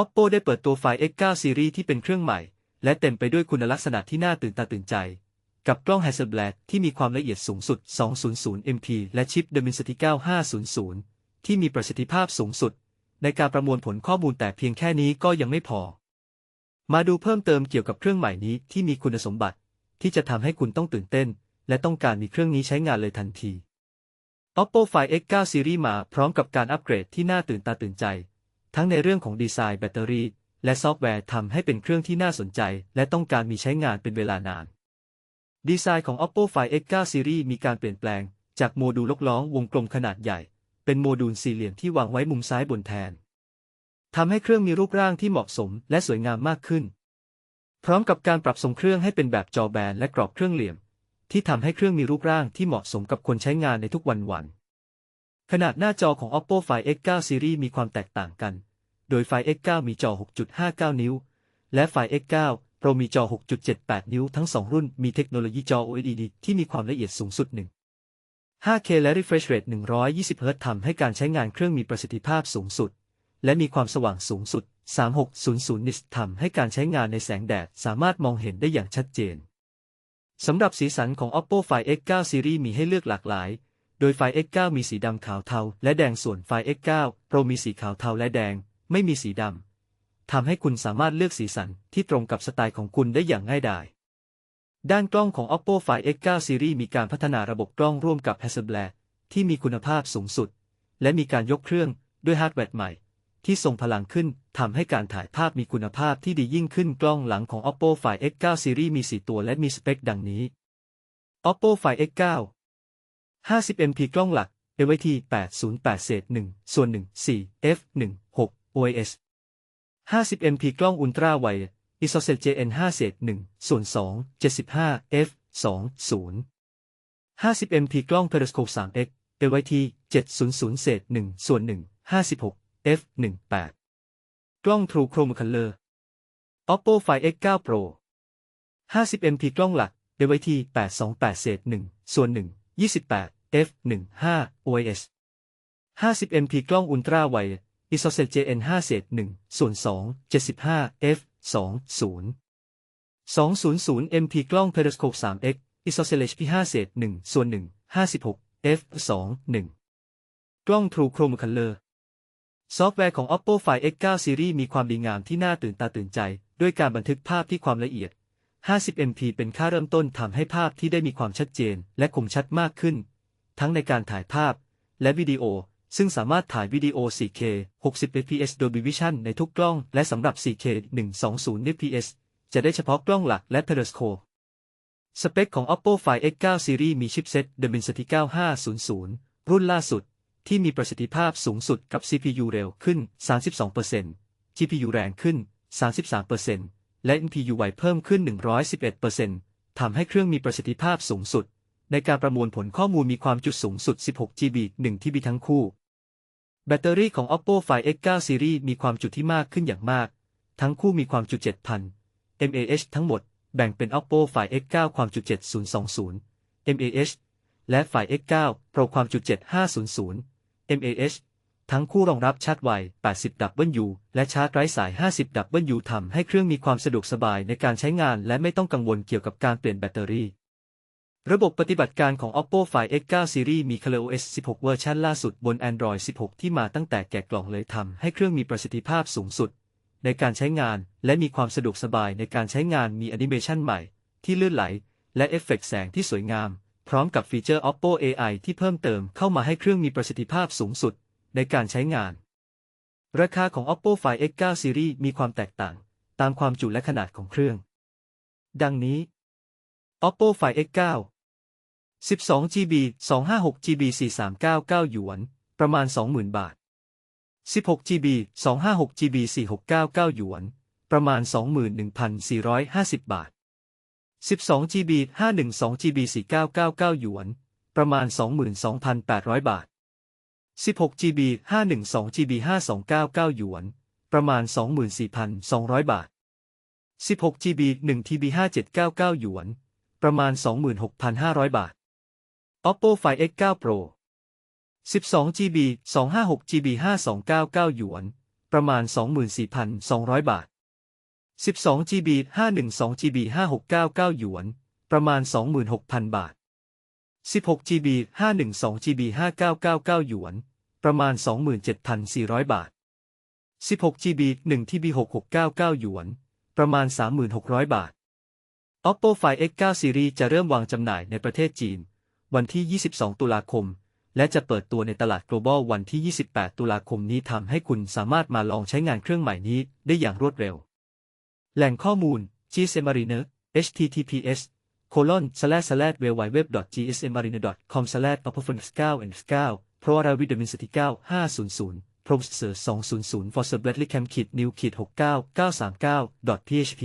Oppo ได้เปิดตัวไฟ X9 Series ที่เป็นเครื่องใหม่ และเต็มไปด้วยคุณลักษณะที่น่าตื่นตาตื่นใจ กับกล้อง Hasselblad ที่มีความละเอียดสูงสุด 200 MP และชิป Dimensity 9500 ที่มีประสิทธิภาพสูงสุด ในการประมวลผลข้อมูลแต่เพียงแค่นี้ก็ยังไม่พอ มาดูเพิ่มเติมเกี่ยวกับเครื่องใหม่นี้ที่มีคุณสมบัติ ที่จะทำให้คุณต้องตื่นเต้น และต้องการมีเครื่องนี้ใช้งานเลยทันที Oppo Find X9 Series มาพร้อมกับการอัปเกรดที่น่าตื่นตาตื่นใจ ทั้งในเรื่องของดีไซน์แบตเตอรี่ และซอฟต์แวร์ทำให้เป็นเครื่องที่น่าสนใจ และต้องการมีใช้งานเป็นเวลานาน ดีไซน์ของ Oppo Find X9 Series มีการเปลี่ยนแปลง จากโมดูลลกล้องวงกลมขนาดใหญ่ เป็นโมดูลสี่เหลี่ยมที่วางไว้มุมซ้ายบนแทนทำให้เครื่องมีรูปร่างที่เหมาะสมและสวยงามมากขึ้น พร้อมกับการปรับทรงเครื่องให้เป็นแบบจอแบนและกรอบเครื่องเหลี่ยม ที่ทำให้เครื่องมีรูปร่างที่เหมาะสมกับคนใช้งานในทุกวันวัน ขนาดหน้าจอของ Oppo Find X9 Series มีความแตกต่างกัน โดย Find X9 มีจอ 6.59 นิ้ว และ Find X9 Pro มีจอ 6.78 นิ้ว ทั้ง 2 รุ่น มีเทคโนโลยีจอ OLED ที่มีความละเอียดสูงสุด 1 5K และ refresh rate 120 Hz ทำให้การใช้งานเครื่องมีประสิทธิภาพสูงสุด และมีความสว่างสูงสุด 3600 nits ทำให้การใช้งานในแสงแดดสามารถมองเห็นได้อย่างชัดเจน สำหรับสีสันของ Oppo Find X9 Series มีให้เลือกหลากหลาย โดย Find X9 มีสีดำขาวเทาและแดงส่วน Find X9 Pro มีสีขาวเทาและแดง ไม่มีสีดำทำให้คุณสามารถเลือกสีสันที่ตรงกับสไตล์ของคุณได้อย่างง่ายดาย ด้านกล้องของ Oppo Find X9 Series มีการพัฒนาระบบกล้องร่วมกับ Hasselblad ที่มีคุณภาพสูงสุด และมีการยกเครื่องด้วยฮาร์ดแวร์ใหม่ ที่ทรงพลังขึ้นทำให้การถ่ายภาพมีคุณภาพที่ดียิ่งขึ้นกล้องหลังของ Oppo Find X9 Series มี 4 ตัวและมีสเปคดังนี้ Oppo Find X9 50MP กล้องหลัก AVT 808เศษ1ส่วน1 4 f 1 6 OIS 50MP กล้องอุลตราไว ISOCELL JN5 เศษ1ส่วน2 75 f 2 0 50MP กล้อง Periscope 3x AVT 700เศษ1ส่วน1 56 f 18กล้อง True Chroma Color Oppo Find X9 Pro 50MP กล้องหลัก AVT 828เศษ1ส่วน1 28 f 15 OIS 50MP กล้องอุลตร้าไว ISOCELL JN5 เศษ1ส่วน2 75 f 20 200 MP กล้อง Periscope 3x ISOCELL HP5 เศษ1ส่วน1 56 f 21กล้อง True Chroma Color ซอฟต์แวร์ของ Oppo Find X9 Series มีความดีงามที่น่าตื่นตาตื่นใจ ด้วยการบันทึกภาพที่ความละเอียด 50MP เป็นค่าเริ่มต้นทำให้ภาพที่ได้มีความชัดเจน และคมชัดมากขึ้น ทั้งในการถ่ายภาพ และวิดีโอ ซึ่งสามารถถ่ายวิดีโอ 4K 60 fps Dolby Vision ในทุกกล้อง และสำหรับ 4K 120 fps จะได้เฉพาะกล้องหลักและ Periscope สเปคของ Oppo Find X9 Series มีชิปเซ็ต Dimensity 9500 รุ่นล่าสุด ที่มีประสิทธิภาพสูงสุดกับ CPU เร็วขึ้น 32% GPU แรงขึ้น 33%และ NPU ไวเพิ่มขึ้น 111%ทำให้เครื่องมีประสิทธิภาพสูงสุด ในการประมวลผลข้อมูลมีความจุสูงสุด 16 GB 1 TB ทั้งคู่ แบตเตอรี่ของ Oppo Find X9 Series มีความจุที่มากขึ้นอย่างมาก ทั้งคู่มีความจุ 7,000 mAh ทั้งหมด แบ่งเป็น Oppo Find X9 ความจุ 7020 mAh และ Find X9 Pro ความจุ 7500 mAh ทั้งคู่รองรับชาร์จไว 80W และชาร์จไร้สาย 50W ทำให้เครื่องมีความสะดวกสบายในการใช้งานและไม่ต้องกังวลเกี่ยวกับการเปลี่ยนแบตเตอรี่ ระบบปฏิบัติการของ Oppo Find X9 Series มี ColorOS 16 เวอร์ชันล่าสุดบน Android 16 ที่มาตั้งแต่แกะกล่องเลยทำให้เครื่องมีประสิทธิภาพสูงสุด ในการใช้งานและมีความสะดวกสบายในการใช้งานมีแอนิเมชันใหม่ ที่ลื่นไหล และเอฟเฟกต์แสงที่สวยงาม พร้อมกับฟีเจอร์ Oppo AI ที่เพิ่มเติมเข้ามาให้เครื่องมีประสิทธิภาพสูงสุด ในการใช้งาน ราคาของ Oppo Find X9 Series มีความแตกต่าง ตามความจุและขนาดของเครื่อง ดังนี้ Oppo Find X9 12GB 256GB 4399 หยวน ประมาณ 20,000 บาท 16GB 256GB 4699 หยวน ประมาณ 21,450 บาท 12GB 512GB 4999 หยวน ประมาณ 22,800 บาท 16GB 512GB 5299 หยวน ประมาณ 24,200 บาท 16GB 1TB 5799 หยวน ประมาณ 26,500 บาท Oppo Find X9 Pro 12GB 256GB 5299หยวน ประมาณ 24,200 บาท 12 GB 512 GB 5699หยวน ประมาณ 26,000 บาท 16 GB 512 GB 5999หยวน ประมาณ 27,400 บาท 16 GB 1 TB 6699หยวน ประมาณ 36,000 บาท Oppo Find X9 Series จะเริ่มวางจำหน่ายในประเทศจีน วันที่ 22 ตุลาคม และจะเปิดตัวในตลาด global วันที่ 28 ตุลาคมนี้ทำให้คุณสามารถมาลองใช้งานเครื่องใหม่นี้ได้อย่างรวดเร็ว แหล่งข้อมูล GSMariner https colon slash slash www.gsmariner.com slash performance 9 and 9 Pro Ara Vitamin 9 500 Processor 200 For Bradley Cam Kit New Kit 69 939 php